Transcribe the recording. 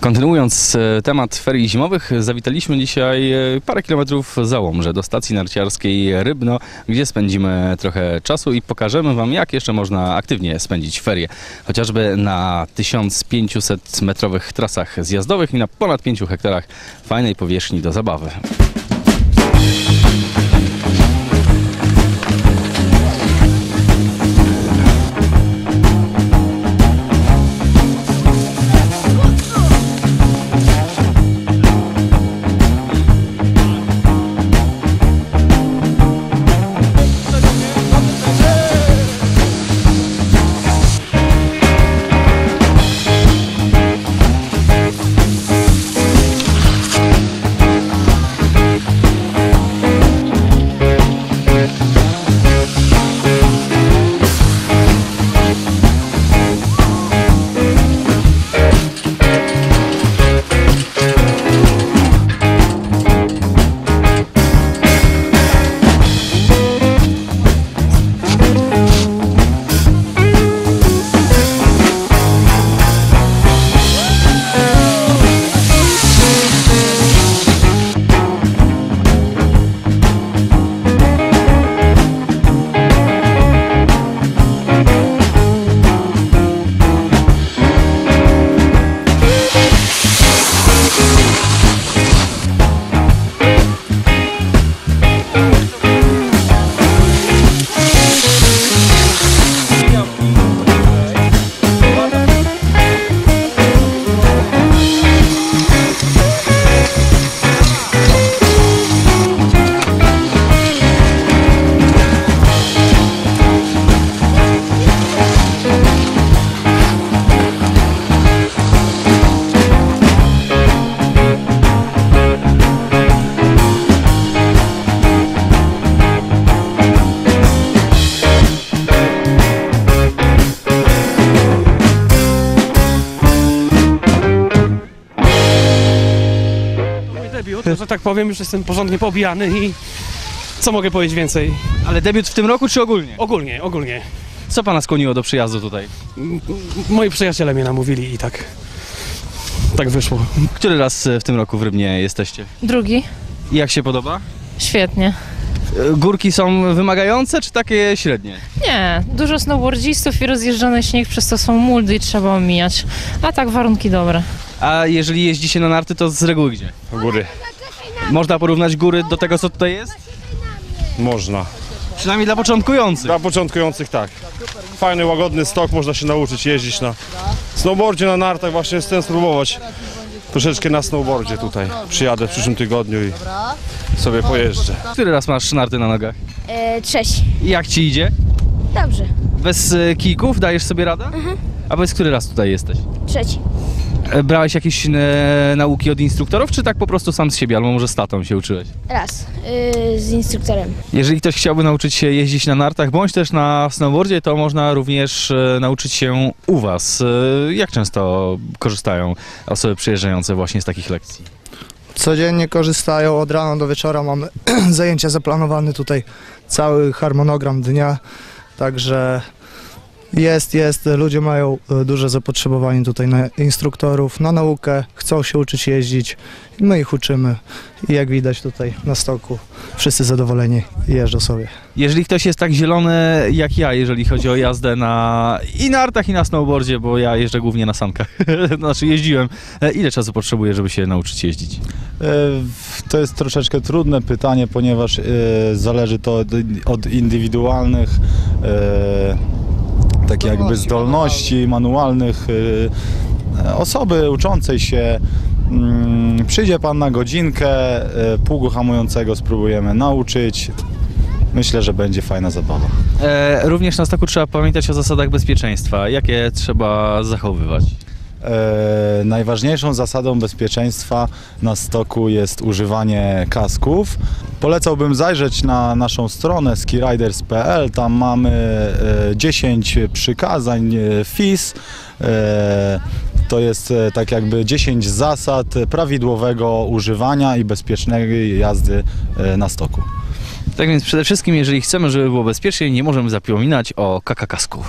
Kontynuując e, temat ferii zimowych, zawitaliśmy dzisiaj e, parę kilometrów za Łomże do stacji narciarskiej Rybno, gdzie spędzimy trochę czasu i pokażemy Wam, jak jeszcze można aktywnie spędzić ferie. Chociażby na 1500 metrowych trasach zjazdowych i na ponad 5 hektarach fajnej powierzchni do zabawy. Debiut, że tak powiem, już jestem porządnie pobijany i co mogę powiedzieć więcej? Ale debiut w tym roku czy ogólnie? Ogólnie, ogólnie. Co Pana skłoniło do przyjazdu tutaj? M- Moi przyjaciele mnie namówili i tak, tak wyszło. Który raz e, w tym roku w Rybnie jesteście? Drugi? I jak się podoba? Świetnie. E, Górki są wymagające czy takie średnie? Nie, dużo snowboardzistów i rozjeżdżany śnieg, przez to są muldy i trzeba omijać. A tak warunki dobre. A jeżeli jeździ się na narty, to z reguły gdzie? Góry. Można porównać góry do tego, co tutaj jest? Można. Przynajmniej dla początkujących. Dla początkujących tak. Fajny, łagodny stok, można się nauczyć jeździć na snowboardzie, na nartach, właśnie chcę spróbować troszeczkę na snowboardzie tutaj. Przyjadę w przyszłym tygodniu i sobie pojeżdżę. Który raz masz narty na nogach? E, trzeci. I jak ci idzie? Dobrze. Bez e, kijków dajesz sobie radę? A bez który raz tutaj jesteś? Trzeci. E, Brałeś jakieś e, nauki od instruktorów, czy tak po prostu sam z siebie, albo może z tatą się uczyłeś? Raz. Y, z instruktorem. Jeżeli ktoś chciałby nauczyć się jeździć na nartach, bądź też na snowboardzie, to można również e, nauczyć się u Was. E, Jak często korzystają osoby przyjeżdżające właśnie z takich lekcji? Codziennie korzystają, od rana do wieczora mamy zajęcia zaplanowane tutaj, cały harmonogram dnia, także jest, jest, ludzie mają e, duże zapotrzebowanie tutaj na instruktorów, na naukę, chcą się uczyć jeździć, my ich uczymy. I jak widać tutaj na stoku wszyscy zadowoleni jeżdżą sobie. Jeżeli ktoś jest tak zielony jak ja, jeżeli chodzi o jazdę na i nartach, i na snowboardzie, bo ja jeżdżę głównie na sankach, znaczy jeździłem, e, ile czasu potrzebuje, żeby się nauczyć jeździć? E, To jest troszeczkę trudne pytanie, ponieważ zależy to od, indywidualnych tak jakby zdolności manualnych e, osoby uczącej się. Mm, Przyjdzie Pan na godzinkę, e, pługu hamującego spróbujemy nauczyć. Myślę, że będzie fajna zabawa. E, również na stoku trzeba pamiętać o zasadach bezpieczeństwa. Jakie trzeba zachowywać? E, najważniejszą zasadą bezpieczeństwa na stoku jest używanie kasków. Polecałbym zajrzeć na naszą stronę skiriders.pl. Tam mamy e, 10 przykazań e, FIS. E, To jest e, tak jakby 10 zasad prawidłowego używania i bezpiecznej jazdy e, na stoku. Tak więc przede wszystkim, jeżeli chcemy, żeby było bezpiecznie, nie możemy zapominać o kakakasku.